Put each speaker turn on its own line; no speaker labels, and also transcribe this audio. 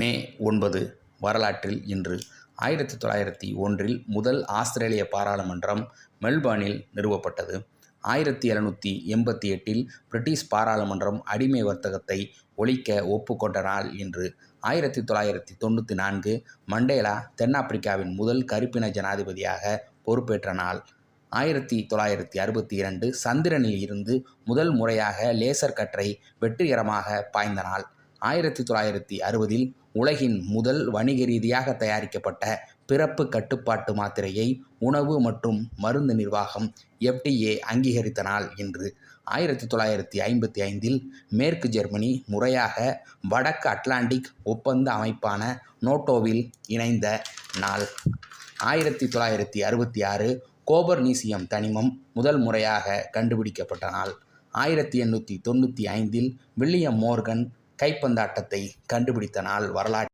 மே ஒன்பது வரலாற்றில் இன்று ஆயிரத்தி தொள்ளாயிரத்தி ஒன்றில் முதல் ஆஸ்திரேலிய பாராளுமன்றம் மெல்பர்னில் நிறுவப்பட்டது. ஆயிரத்தி எழுநூற்றி எண்பத்தி எட்டில் பிரிட்டிஷ் பாராளுமன்றம் அடிமை வர்த்தகத்தை ஒழிக்க ஒப்புக்கொண்ட நாள் இன்று. ஆயிரத்தி தொள்ளாயிரத்தி தொண்ணூற்றி நான்கு மண்டேலா தென்னாப்பிரிக்காவின் முதல் கருப்பின ஜனாதிபதியாக பொறுப்பேற்ற நாள். ஆயிரத்தி தொள்ளாயிரத்தி அறுபத்தி இரண்டு சந்திரனில் இருந்து முதல் முறையாக லேசர் கற்றை வெற்றிகரமாக பாய்ந்த நாள். ஆயிரத்தி தொள்ளாயிரத்தி அறுபதில் உலகின் முதல் வணிக ரீதியாக தயாரிக்கப்பட்ட பிறப்பு கட்டுப்பாட்டு மாத்திரையை உணவு மற்றும் மருந்து நிர்வாகம் எஃப்டிஏ அங்கீகரித்த நாள் இன்று ஆயிரத்தி தொள்ளாயிரத்தி ஐம்பத்தி ஐந்தில் மேற்கு ஜெர்மனி முறையாக வடக்கு அட்லாண்டிக் ஒப்பந்த அமைப்பான நோட்டோவில் இணைந்த நாள். ஆயிரத்தி தொள்ளாயிரத்தி அறுபத்தி ஆறு கோபர்னீசியம் தனிமம் முதல் முறையாக கண்டுபிடிக்கப்பட்ட நாள். ஆயிரத்தி எண்ணூற்றி தொண்ணூற்றி ஐந்தில் வில்லியம் மோர்கன் கைப்பந்தாட்டத்தை கண்டுபிடித்த நாள் வரலாற்று